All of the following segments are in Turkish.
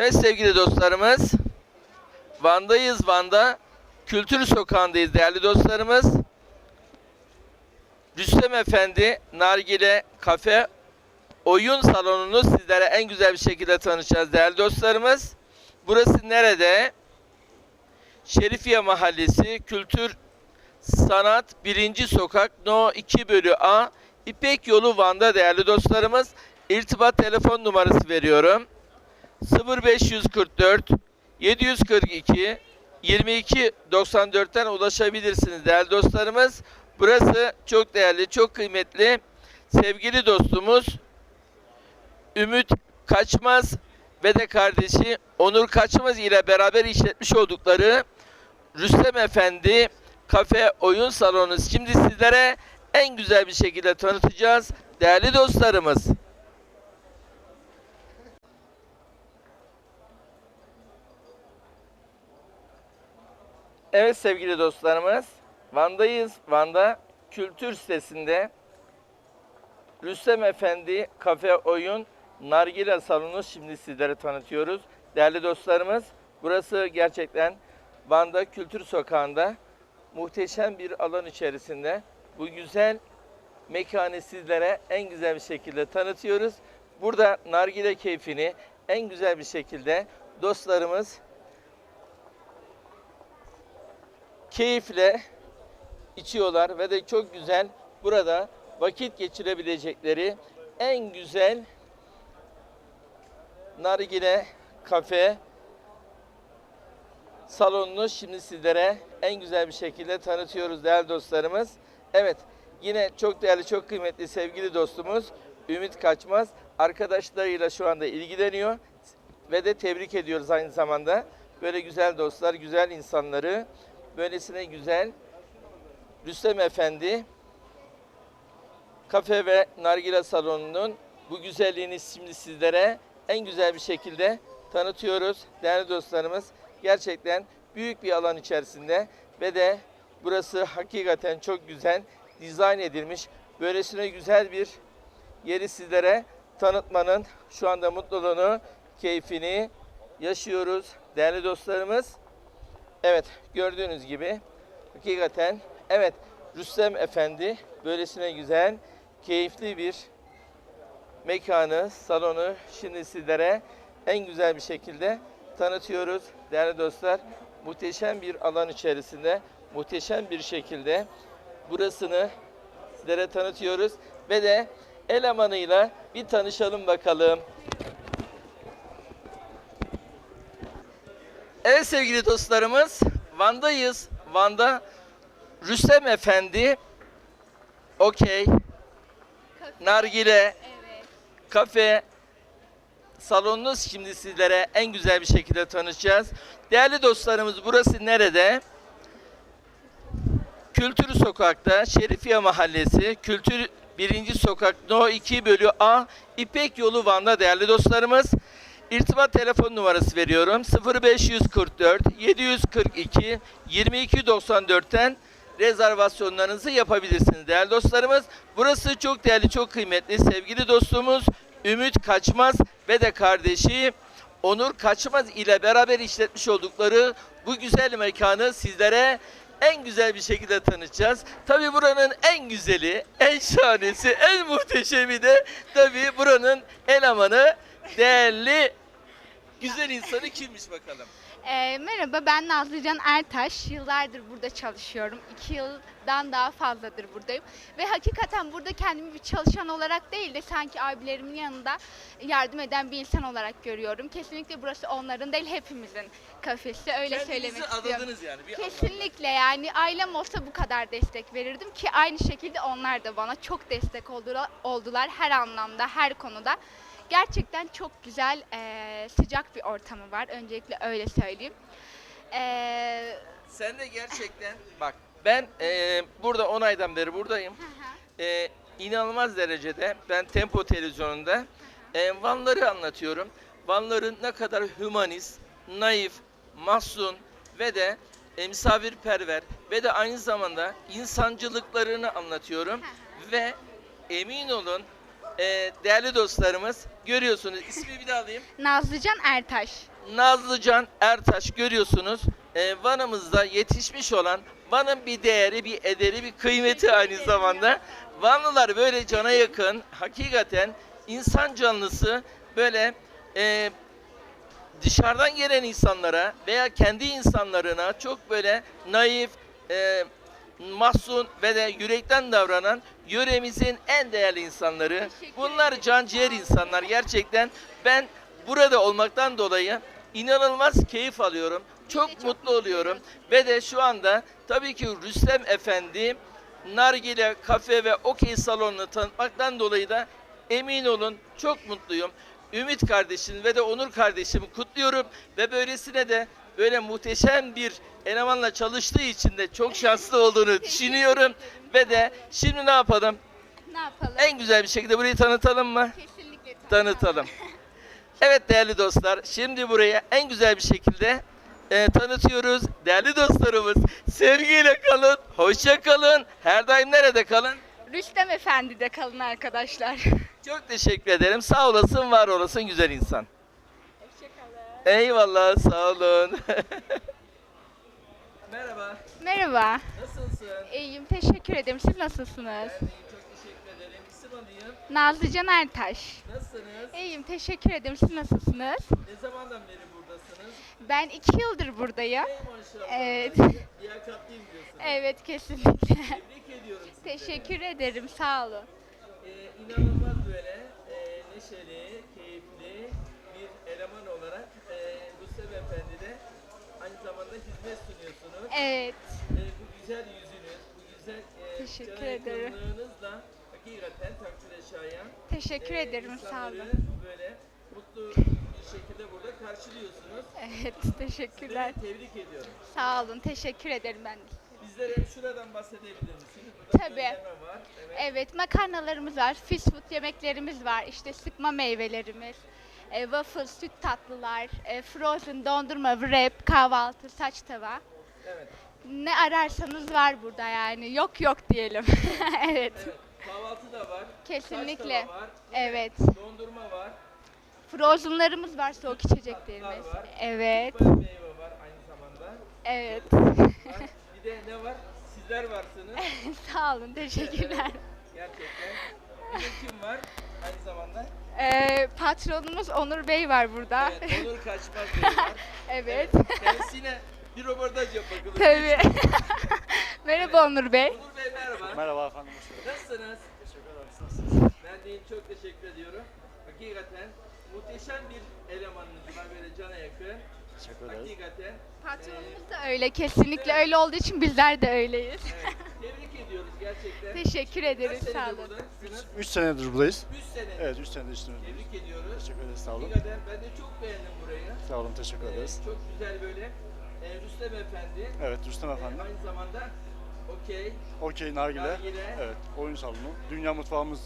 Evet sevgili dostlarımız. Van'dayız Van'da. Kültür Sokağı'ndayız değerli dostlarımız. Rüstem Efendi Nargile Kafe oyun salonunu sizlere en güzel bir şekilde tanışacağız değerli dostlarımız. Burası nerede? Şerifiye Mahallesi Kültür Sanat 1. Sokak No 2 bölü A İpek Yolu Van'da değerli dostlarımız. İrtibat telefon numarası veriyorum. 0544 742 22 94'ten ulaşabilirsiniz değerli dostlarımız. Burası çok değerli, çok kıymetli sevgili dostumuz Ümit Kaçmaz ve de kardeşi Onur Kaçmaz ile beraber işletmiş oldukları Rüstem Efendi kafe oyun salonu şimdi sizlere en güzel bir şekilde tanıtacağız değerli dostlarımız. Evet sevgili dostlarımız, Van'dayız. Van'da kültür sitesinde Rüstem Efendi Kafe Oyun Nargile Salonu şimdi sizlere tanıtıyoruz. Değerli dostlarımız, burası gerçekten Van'da Kültür Sokağı'nda muhteşem bir alan içerisinde bu güzel mekanı sizlere en güzel bir şekilde tanıtıyoruz. Burada nargile keyfini en güzel bir şekilde dostlarımız keyifle içiyorlar ve de çok güzel burada vakit geçirebilecekleri en güzel nargile kafe salonunu şimdi sizlere en güzel bir şekilde tanıtıyoruz değerli dostlarımız. Evet yine çok değerli çok kıymetli sevgili dostumuz Ümit Kaçmaz arkadaşlarıyla şu anda ilgileniyor ve de tebrik ediyoruz aynı zamanda. Böyle güzel dostlar, güzel insanları böylesine güzel Rüstem Efendi kafe ve nargile salonunun bu güzelliğini şimdi sizlere en güzel bir şekilde tanıtıyoruz. Değerli dostlarımız gerçekten büyük bir alan içerisinde ve de burası hakikaten çok güzel dizayn edilmiş. Böylesine güzel bir yeri sizlere tanıtmanın şu anda mutluluğunu, keyfini yaşıyoruz değerli dostlarımız. Evet gördüğünüz gibi hakikaten evet Rüstem Efendi böylesine güzel, keyifli bir mekanı, salonu şimdi sizlere en güzel bir şekilde tanıtıyoruz. Değerli dostlar, muhteşem bir alan içerisinde, muhteşem bir şekilde burasını sizlere tanıtıyoruz ve de elemanıyla bir tanışalım bakalım. Evet sevgili dostlarımız, Van'dayız. Van'da Rüstem Efendi, okey, nargile, Evet. kafe, salonunuz şimdi sizlere en güzel bir şekilde tanışacağız. Değerli dostlarımız burası nerede? Kültür Sokak'ta, Şerifiye Mahallesi, Kültür 1. Sokak No 2 bölü A, İpek Yolu Van'da değerli dostlarımız. İrtibat telefon numarası veriyorum. 0544 742 2294'ten rezervasyonlarınızı yapabilirsiniz değerli dostlarımız. Burası çok değerli, çok kıymetli sevgili dostumuz Ümit Kaçmaz ve de kardeşi Onur Kaçmaz ile beraber işletmiş oldukları bu güzel mekanı sizlere en güzel bir şekilde tanıtacağız. Tabi buranın en güzeli, en şahanesi, en muhteşemi de tabi buranın elemanı değerli güzel insanı kimmiş bakalım. Ee, merhaba ben Nazlıcan Ertaş. Yıllardır burada çalışıyorum. İki yıldan daha fazladır buradayım. Ve hakikaten burada kendimi bir çalışan olarak değil de sanki abilerimin yanında yardım eden bir insan olarak görüyorum. Kesinlikle burası onların değil hepimizin kafesi. Öyle söylemek Kendinizi istiyorum. adadınız yani. Bir. Kesinlikle yani ailem olsa bu kadar destek verirdim ki aynı şekilde onlar da bana çok destek oldular, oldular her anlamda, her konuda. Gerçekten çok güzel, eee, sıcak bir ortamı var. Öncelikle öyle söyleyeyim. Eee, Sen de gerçekten bak ben eee, burada 10 aydan beri buradayım. Eee inanılmaz derecede ben Tempo Televizyonu'nda eee, Vanları anlatıyorum. Vanların ne kadar hümanist, naif, mahzun ve de e, misafirperver ve de aynı zamanda insancılıklarını anlatıyorum. ve emin olun eee, değerli dostlarımız görüyorsunuz ismi bir daha alayım. Nazlıcan Ertaş. Nazlıcan Ertaş görüyorsunuz. Ee, Van'ımızda yetişmiş olan Van'ın bir değeri, bir ederi, bir kıymeti aynı zamanda. Vanlılar böyle cana yakın, hakikaten insan canlısı böyle e, dışarıdan gelen insanlara veya kendi insanlarına çok böyle naif, e, mahzun ve de yürekten davranan yöremizin en değerli insanları. Bunlar can ciğer insanlar gerçekten. Ben burada olmaktan dolayı inanılmaz keyif alıyorum. Çok, çok mutlu oluyorum. Ve de şu anda tabii ki Rüstem Efendi Nargile Kafe ve Okey Salonu'nu tanıtmaktan dolayı da emin olun çok mutluyum. Ümit kardeşim ve de Onur kardeşimi kutluyorum ve böylesine de böyle muhteşem bir elemanla çalıştığı için de çok şanslı olduğunu düşünüyorum. Ve de şimdi ne yapalım? Ne yapalım? En güzel bir şekilde burayı tanıtalım mı? Kesinlikle Tanıtalım. Evet değerli dostlar, şimdi burayı en güzel bir şekilde e, tanıtıyoruz. Değerli dostlarımız, sevgiyle kalın, hoşça kalın. Her daim nerede kalın? Rüstem Efendi'de kalın arkadaşlar. Çok teşekkür ederim. Sağ olasın, var olasın güzel insan. Eyvallah, sağ olun. Merhaba, Merhaba. nasılsın? İyiyim, teşekkür ederim. Siz nasılsınız? Ben iyiyim, çok teşekkür ederim. İsim alayım. Nazlıcan Ertaş. Nasılsınız? İyiyim, teşekkür ederim. Siz nasılsınız? Ne zamandan beri buradasınız? Ben iki yıldır buradayım. Ey maşallah. Evet. Liyakatlıyım diyorsunuz. Evet, kesinlikle. Tebrik ediyorum sizi. teşekkür ederim, sağ olun. Ee, inanılmaz böyle e, neşeli, keyifli bir eleman olarak e, Rüstem Efendi'de zamanda hizmet sunuyorsunuz. Evet, E, bu güzel yüzünüz, bu güzel e, Teşekkür cana ederim. yakınlığınızla hakikaten takdire şayan. teşekkür e, ederim, sağ insanları olun. böyle mutlu bir şekilde burada karşılıyorsunuz. Evet, teşekkürler. Sizleri tebrik ediyorum. Sağ olun, teşekkür ederim ben de. Bizlere şuradan bahsedebilir misiniz? Burada Tabii. var. Evet. Evet, makarnalarımız var, fast food yemeklerimiz var, işte sıkma meyvelerimiz, e, waffle, süt tatlılar, e, frozen dondurma, wrap, kahvaltı, saç tava. evet. Ne ararsanız var burada yani. Yok yok diyelim. evet. Evet. Kahvaltı da var. Kesinlikle. Saç tava var. Evet. Dondurma var. Frozenlarımız var, soğuk içeceklerimiz. Tatlılar var. Evet. Süper meyve var aynı zamanda. Evet. Bir de ne var? Sizler varsınız. Sağ olun, teşekkürler. Gerçekten. Bir de kim var aynı zamanda? Ee, patronumuz Onur Bey var burada. Evet, Onur Kaçmaz Bey var. Evet. Kendisine bir röportaj yap bakalım. Tabii. Merhaba Onur Bey. Onur Bey merhaba. Merhaba efendim. Nasılsınız? Teşekkür ederim. Nasılsınız? Ben de iyiyim, çok teşekkür ediyorum. Hakikaten muhteşem bir elemanınız var böyle cana yakın. Teşekkür ederiz. Hakikaten. Patronumuz da öyle. Kesinlikle öyle olduğu için bizler de öyleyiz. Evet, gerçekten. Teşekkür ederiz. Kaç Sağ senedir olun. buradasınız? 3 senedir buradayız. 3 sene. Evet 3 senedir işlemiyoruz. Tebrik ediyoruz. Teşekkür ederiz. Sağ olun. Hakikaten ben de çok beğendim burayı. Sağ olun. Teşekkür Ee, ederiz. çok güzel böyle. Ee, Rüstem Efendi. Evet Rüstem Ee, efendim. aynı zamanda okey. Okey Nargile. Nargile. Evet. Oyun salonu. Dünya mutfağımız.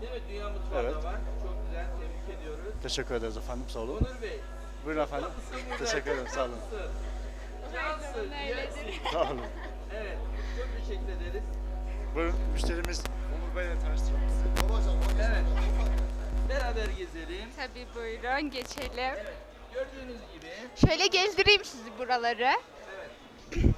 Değil mi? Dünya mutfağı da Evet. var. Çok güzel. Tebrik ediyoruz. Teşekkür ederiz efendim. Sağ olun. Onur Bey. Buyurun efendim. Teşekkür ederim. Sağ olun. tatlısın. Cansın, yersin. Sağ olun. Evet. Çok teşekkür ederiz. Buyurun müşterimiz Onur Bey'le tanıştıralım sizi. Evet. Beraber gezelim. Tabii buyurun geçelim. Evet. Gördüğünüz gibi. Şöyle gezdireyim sizi buraları. Evet.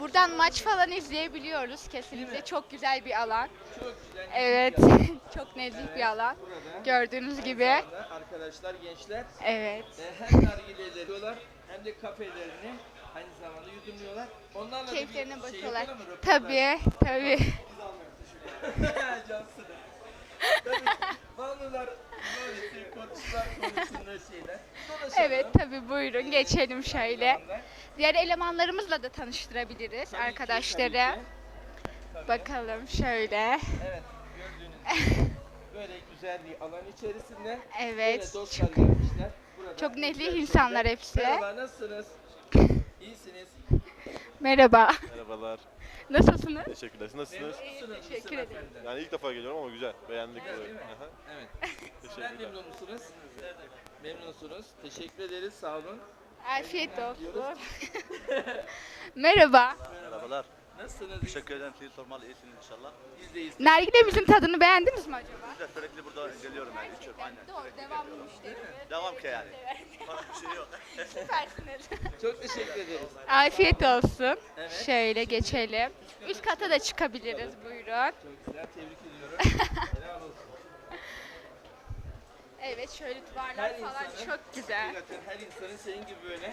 Buradan maç falan izleyebiliyoruz kesinlikle. Çok güzel bir alan. Çok güzel. Evet. Çok nezih Evet, bir alan. Burada. Gördüğünüz gibi. Arkadaşlar, gençler Evet. e, hem nargileleri hem de kafelerini aynı zamanda yudumluyorlar. Onlarla da bir Keyiflerine şey bakıyorlar. yapalım mı? Röportaj. Tabii, tabii. Cansın. Tabii Vanlılar maalesef konuşlar konusunda şeyler. Dolaşalım. Evet, tabii buyurun geçelim şöyle. Diğer elemanlarımızla da tanıştırabiliriz Tabii ki, arkadaşları. tabii ki. Tabii. Bakalım şöyle. Evet, gördüğünüz gibi böyle güzel bir alan içerisinde Evet. böyle dostlar gelmişler. Burada Çok nezih insanlar hepsi. Merhaba, nasılsınız? İyisiniz. Merhaba. Merhabalar. Nasılsınız? Teşekkürler. Siz nasılsınız? Teşekkür ederim. Yani ilk defa geliyorum ama güzel. Beğendik Güzel burayı. değil mi? Aha. Evet. Sizler Teşekkürler. memnun musunuz? Memnunsunuz. Teşekkür ederiz. Sağ olun. Afiyet olsun. Merhaba. Merhabalar. Nasılsınız? Teşekkür ederim. Siz sormalı iyisiniz inşallah. Biz deyiz. Nargilemizin tadını beğendiniz mi acaba? Biz de sürekli burada geliyorum yani içiyorum aynen. Doğru, devamlı müşterimiz. Devam ki yani. Bir şey yok. Süpersiniz. Çok teşekkür ederiz. Afiyet olsun. Evet. Şöyle geçelim. Üst kata da çıkabiliriz buyurun. Çok güzel. Tebrik ediyorum. Helal olsun. Evet şöyle duvarlar Her falan insanın- çok güzel. Her insanın senin gibi böyle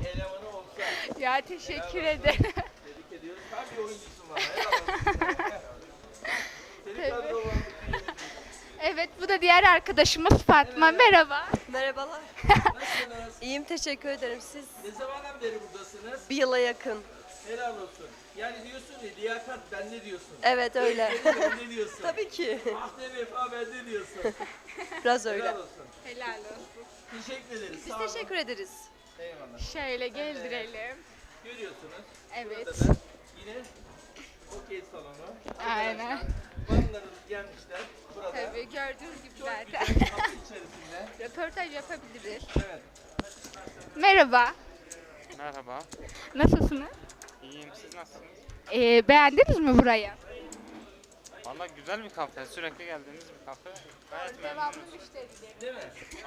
bir elemanı olsa. Ya teşekkür ederim. Bir oyuncusun valla. Tabii. Evet bu da diğer arkadaşımız Fatma. Merhaba. Merhabalar. Nasılsınız? İyiyim teşekkür ederim. Siz Ne zamandan beri buradasınız? bir yıla yakın. Helal olsun. Yani diyorsun ya liyakat bende diyorsun. Evet öyle. Bende diyorsun. Tabii ki. Ahde vefa bende diyorsun. Biraz öyle. Helal olsun. Helal olsun. Teşekkür ederiz. Biz Sağ olun. teşekkür ederiz. Eyvallah. Şöyle gezdirelim. Görüyorsunuz. Evet. Burada da yine okey salonu. Aynen. Vanların gelmişler. Burada. Tabii gördüğünüz gibi Çok zaten. kapı içerisinde. Röportaj yapabiliriz. Evet. Merhaba. Merhaba, Nasılsınız? iyiyim. Siz nasılsınız? Ee, beğendiniz mi burayı? Valla güzel bir kafe, sürekli geldiğimiz bir kafe. Gayet Devamlı memnunuz. Değil mi?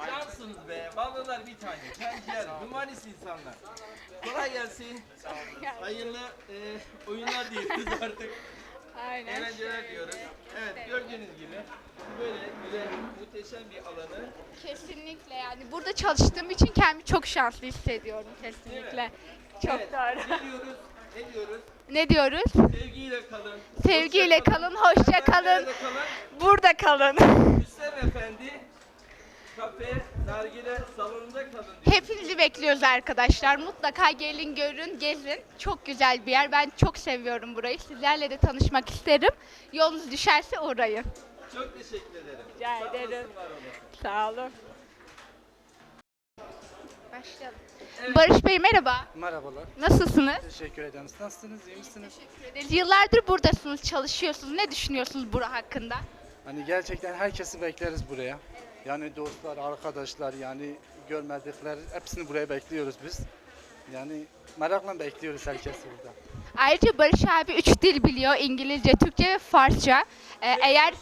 Cansınız be. Vallahi bir tane. Kenciler. Humanist insanlar. Kolay gelsin. Hayırlı e, oyunlar diyoruz artık. Aynen. Eğlenceler diyoruz. Evet gördüğünüz gibi böyle böyle muhteşem bir alanı Kesinlikle yani burada çalıştığım için kendimi çok şanslı hissediyorum kesinlikle. Çok Evet, doğru. Ne diyoruz? Ne diyoruz? Ne diyoruz? Sevgiyle kalın. Sevgiyle hoşça kalın, hoşça Efendim, kalın. kalın. Burada kalın. Hüsrev Efendi kafe, nargile salonunda kalın diyor. Hepinizi bekliyoruz arkadaşlar. Mutlaka gelin, görün, gezin. Çok güzel bir yer. Ben çok seviyorum burayı. Sizlerle de tanışmak isterim. Yolunuz düşerse uğrayın. Çok teşekkür ederim. Rica Sağ ederim. Sağ olun. Başlayalım. Barış Bey merhaba. Merhabalar. Nasılsınız? Teşekkür ederim. Siz Nasılsınız? İyi misiniz? Teşekkür ederiz. Yıllardır buradasınız, çalışıyorsunuz. Ne düşünüyorsunuz bura hakkında? Hani gerçekten herkesi bekleriz buraya. Yani dostlar, arkadaşlar yani görmedikler hepsini buraya bekliyoruz biz. Yani merakla bekliyoruz herkesi burada. Ayrıca Barış abi üç dil biliyor. İngilizce, Türkçe ve Farsça. Ee, eğer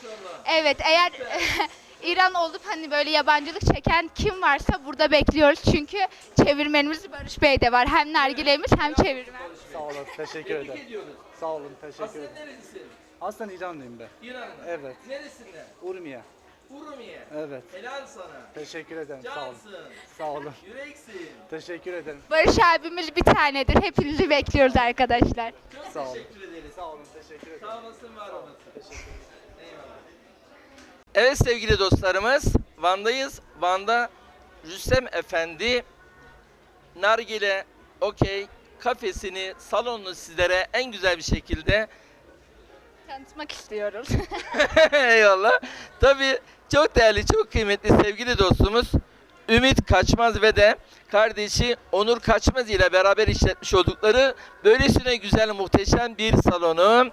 evet eğer İran olup hani böyle yabancılık çeken kim varsa burada bekliyoruz. Çünkü çevirmenimiz Barış Bey de var. Hem nargilemiz hem çevirmen. Sağ olun. Teşekkür ederim. ediyoruz. Sağ olın. Teşekkür Aslında ederim. nerelisin? Aslen İranlıyım ben. İran'ın. Evet. Neresinden? Urmiye. Urumiye. Evet. Helal sana. Teşekkür ederim. Sağ olun. Cansın. Sağ olun. Yüreksin. Teşekkür ederim. Barış abimiz bir tanedir. Hepinizi bekliyoruz arkadaşlar. Çok Sağ olun. teşekkür ederiz. Sağ olun. Teşekkür ederim. Sağ olasın, var olasın. Eyvallah. Evet sevgili dostlarımız, Van'dayız. Van'da Rüstem Efendi Nargile Okey kafesini, salonunu sizlere en güzel bir şekilde Tanıtmak istiyoruz. Eyvallah. Tabii çok değerli, çok kıymetli sevgili dostumuz Ümit Kaçmaz ve de kardeşi Onur Kaçmaz ile beraber işletmiş oldukları böylesine güzel, muhteşem bir salonu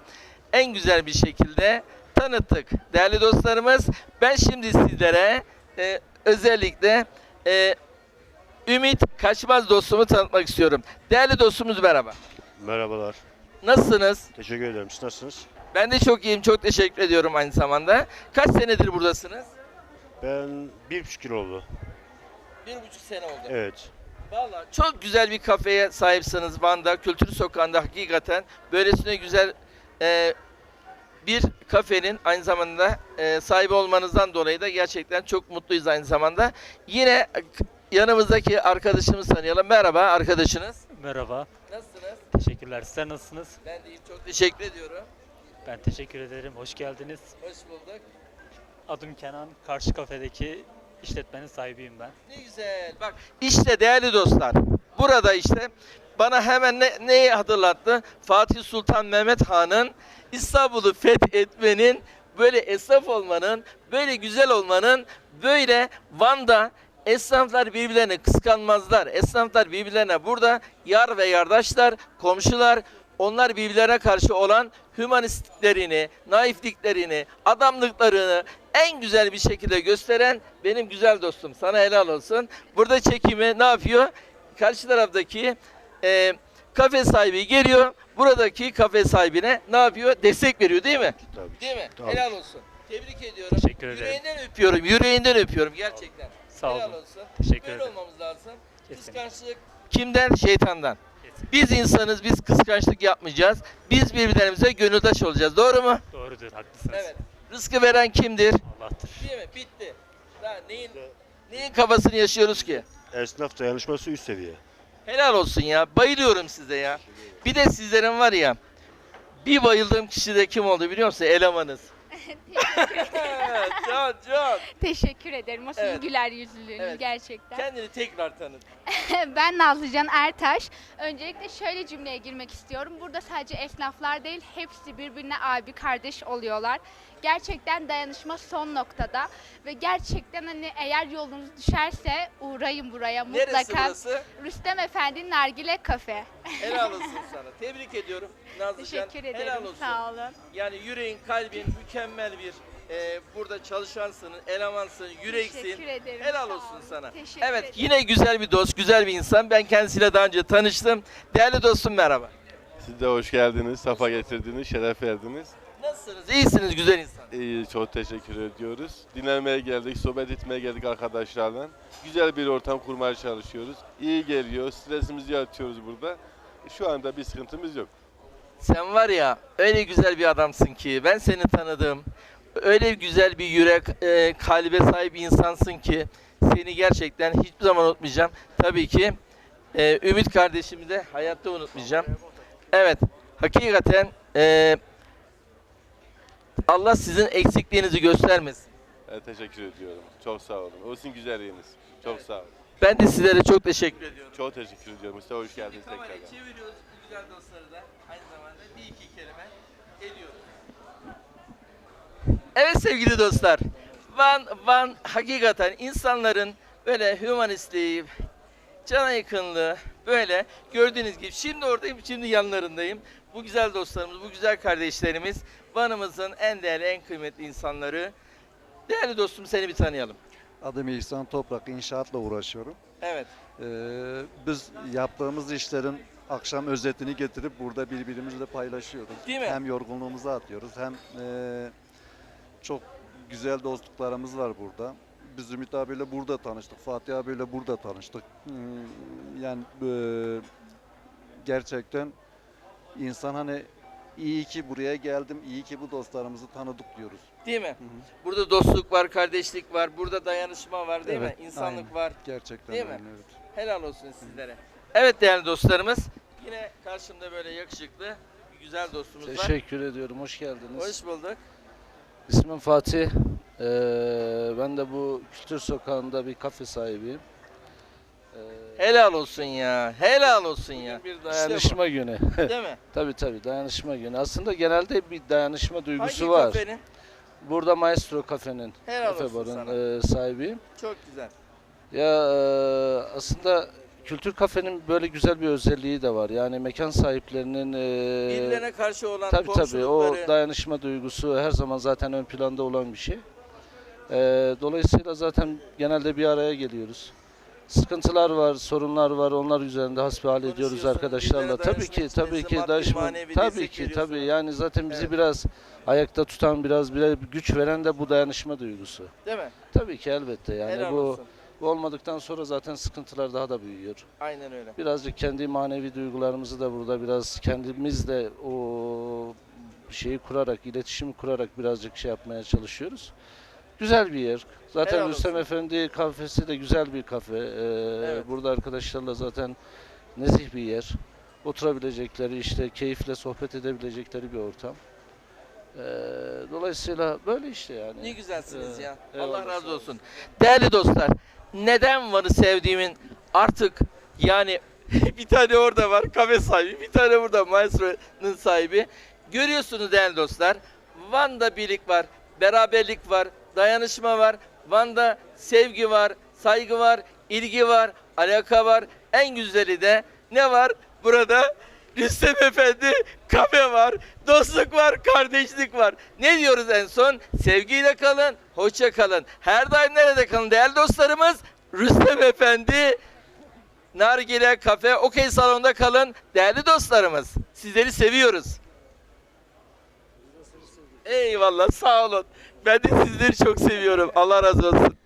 en güzel bir şekilde tanıttık. Değerli dostlarımız, ben şimdi sizlere e, özellikle e, Ümit Kaçmaz dostumu tanıtmak istiyorum. Değerli dostumuz merhaba. Merhabalar, Nasılsınız? teşekkür ederim. Siz nasılsınız? Ben de çok iyiyim, çok teşekkür ediyorum aynı zamanda. Kaç senedir buradasınız? Ben bir buçuk yıl oldu. Bir buçuk sene oldu. Evet. Vallahi çok güzel bir kafeye sahipsiniz Van'da, Kültür Sokağı'nda hakikaten. Böylesine güzel e, bir kafenin aynı zamanda e, sahibi olmanızdan dolayı da gerçekten çok mutluyuz aynı zamanda. Yine yanımızdaki arkadaşımızı tanıyalım. Merhaba arkadaşınız. Merhaba, Nasılsınız? teşekkürler. Sizler nasılsınız? Ben de iyiyim, çok teşekkür ediyorum. Ben teşekkür ederim, hoş geldiniz. Hoş bulduk. Adım Kenan, karşı kafedeki işletmenin sahibiyim ben. Ne güzel. Bak işte değerli dostlar. Burada işte bana hemen ne, neyi hatırlattı? Fatih Sultan Mehmet Han'ın İstanbul'u fethetmenin, böyle esnaf olmanın, böyle güzel olmanın, böyle Van'da esnaflar birbirlerine kıskanmazlar. Esnaflar birbirlerine burada yar ve yardaşlar, komşular, onlar birbirlerine karşı olan hümanistliklerini, naifliklerini, adamlıklarını en güzel bir şekilde gösteren benim güzel dostum. Sana helal olsun. Burada çekimi ne yapıyor? Karşı taraftaki e, kafe sahibi geliyor. Buradaki kafe sahibine ne yapıyor? Destek veriyor değil mi? Tabii. Değil mi? Tabii. Helal olsun. Tebrik ediyorum. Teşekkür ederim. Yüreğinden öpüyorum. Yüreğinden öpüyorum gerçekten. Sağ Helal olun. olsun. Teşekkür Böyle ederim. olmamız lazım. Kesinlikle. Kıskançlık kimden? Şeytandan. Kesinlikle. Biz insanız, biz kıskançlık yapmayacağız. Biz birbirlerimize gönüldaş olacağız. Doğru mu? Doğrudur, haklısınız. Evet. Rızkı veren kimdir? Allah'tır. Değil mi? Bitti. Daha neyin, neyin kafasını yaşıyoruz ki? Esnaf dayanışması üst seviye. Helal olsun ya. Bayılıyorum size ya. Bir de sizlerin var ya. Bir bayıldığım kişi de kim oldu biliyor musun? Elemanız. Can, can. Teşekkür ederim o sizin Evet. güler yüzlülüğünüz Evet. gerçekten. Kendini tekrar tanıt. ben Nazlıcan Ertaş. Öncelikle şöyle cümleye girmek istiyorum. Burada sadece esnaflar değil, hepsi birbirine abi kardeş oluyorlar. Gerçekten dayanışma son noktada ve gerçekten hani eğer yolunuz düşerse uğrayın buraya Neresi mutlaka. burası? Rüstem Efendi Nargile Kafe. Helal olsun sana. Tebrik ediyorum. Nazlıcan. Teşekkür Helal ederim. olsun. Sağ olun. Yani yüreğin, kalbin mükemmel bir e, burada çalışansın, elemansın, yüreksin. Teşekkür ederim. Helal sağ olsun olun. sana. Teşekkür Evet ederim. yine güzel bir dost, güzel bir insan. Ben kendisiyle daha önce tanıştım. Değerli dostum merhaba. Siz de hoş geldiniz, safa getirdiniz, şeref verdiniz. Nasılsınız? İyisiniz güzel insan. İyi, çok teşekkür ediyoruz. Dinlenmeye geldik, sohbet etmeye geldik arkadaşlarla. Güzel bir ortam kurmaya çalışıyoruz. İyi geliyor, stresimizi atıyoruz burada. Şu anda bir sıkıntımız yok. Sen var ya öyle güzel bir adamsın ki ben seni tanıdım. Öyle güzel bir yürek, e, kalbe sahip insansın ki seni gerçekten hiçbir zaman unutmayacağım. Tabii ki e, Ümit kardeşimi de hayatta unutmayacağım. Evet, hakikaten e, Allah sizin eksikliğinizi göstermesin. Evet, teşekkür ediyorum. Çok sağ olun. Olsun güzelliğiniz. Çok sağ olun. Ben de sizlere çok teşekkür ediyorum. Çok teşekkür ediyorum. Size hoş geldiniz Kamerayı tekrardan. çeviriyoruz bu güzel dostları da aynı zamanda bir iki kelime ediyoruz. Evet sevgili dostlar. Van, Van hakikaten insanların böyle hümanistliği, cana yakınlığı böyle gördüğünüz gibi şimdi oradayım şimdi yanlarındayım. Bu güzel dostlarımız, bu güzel kardeşlerimiz Van'ımızın en değerli, en kıymetli insanları. Değerli dostum seni bir tanıyalım. Adım İhsan Toprak, inşaatla uğraşıyorum. Evet. Ee, biz yaptığımız işlerin akşam özetini getirip burada birbirimizle paylaşıyoruz. Değil mi? Hem yorgunluğumuzu atıyoruz hem e, çok güzel dostluklarımız var burada. Biz Ümit abiyle burada tanıştık, Fatih abiyle burada tanıştık. Hmm, Yani e, gerçekten insan hani iyi ki buraya geldim, iyi ki bu dostlarımızı tanıdık diyoruz. Değil mi? hı. Burada dostluk var, kardeşlik var, burada dayanışma var değil Evet, mi? İnsanlık aynen. var. Gerçekten Değil mi? öyle, evet. Helal olsun sizlere. Evet değerli dostlarımız. Yine karşımda böyle yakışıklı bir güzel dostumuz var. Teşekkür ediyorum. Hoş geldiniz. Hoş bulduk. İsmim Fatih. Ee, ben de bu Kültür Sokağı'nda bir kafe sahibiyim. Helal olsun ya. Helal olsun ya. bir dayanışma günü. Değil mi? tabii tabii dayanışma günü. Aslında genelde bir dayanışma duygusu Hangi var. kafenin? Burada Maestro Kafe'nin, Helal Kafe olsun Bar'ın sana. e, sahibiyim. Çok güzel. Ya e, aslında Kültür Kafe'nin böyle güzel bir özelliği de var. Yani mekan sahiplerinin e, Birilerine karşı olan Tabii tabii o komşulukları. dayanışma duygusu her zaman zaten ön planda olan bir şey. Ee, dolayısıyla zaten genelde bir araya geliyoruz. Sıkıntılar var, sorunlar var. Onlar üzerinde hasbihal ediyoruz arkadaşlarla. Tabii ki, tabii ki manevi Tabii ki, tabii. Yani zaten bizi Evet. biraz ayakta tutan, biraz bile güç veren de bu dayanışma duygusu. Değil mi? Tabii ki elbette. Yani Helal bu, olsun. bu olmadıktan sonra zaten sıkıntılar daha da büyüyor. Aynen öyle. Birazcık kendi manevi duygularımızı da burada biraz kendimizle o şeyi kurarak, iletişimi kurarak birazcık şey yapmaya çalışıyoruz. Güzel bir yer. Zaten Helal Rüstem olsun. Efendi kafesi de güzel bir kafe. Ee, Evet. Burada arkadaşlarla zaten nezih bir yer. Oturabilecekleri, işte keyifle sohbet edebilecekleri bir ortam. Ee, dolayısıyla böyle işte yani. Ne güzelsiniz Ee, ya. eyvallah, Allah razı olsun. Değerli dostlar, neden Van'ı sevdiğimin artık yani bir tane orada var kafe sahibi, bir tane burada Maestro'nun sahibi. Görüyorsunuz değerli dostlar, Van'da birlik var, beraberlik var, dayanışma var. Van'da sevgi var, saygı var, ilgi var, alaka var. En güzeli de ne var? Burada Rüstem Efendi kafe var, dostluk var, kardeşlik var. Ne diyoruz en son? Sevgiyle kalın, hoşça kalın. Her daim nerede kalın değerli dostlarımız? Rüstem Efendi Nargile Kafe Okey Salon'da kalın değerli dostlarımız. Sizleri seviyoruz. Eyvallah sağ olun. Ben de sizleri çok seviyorum. Allah razı olsun.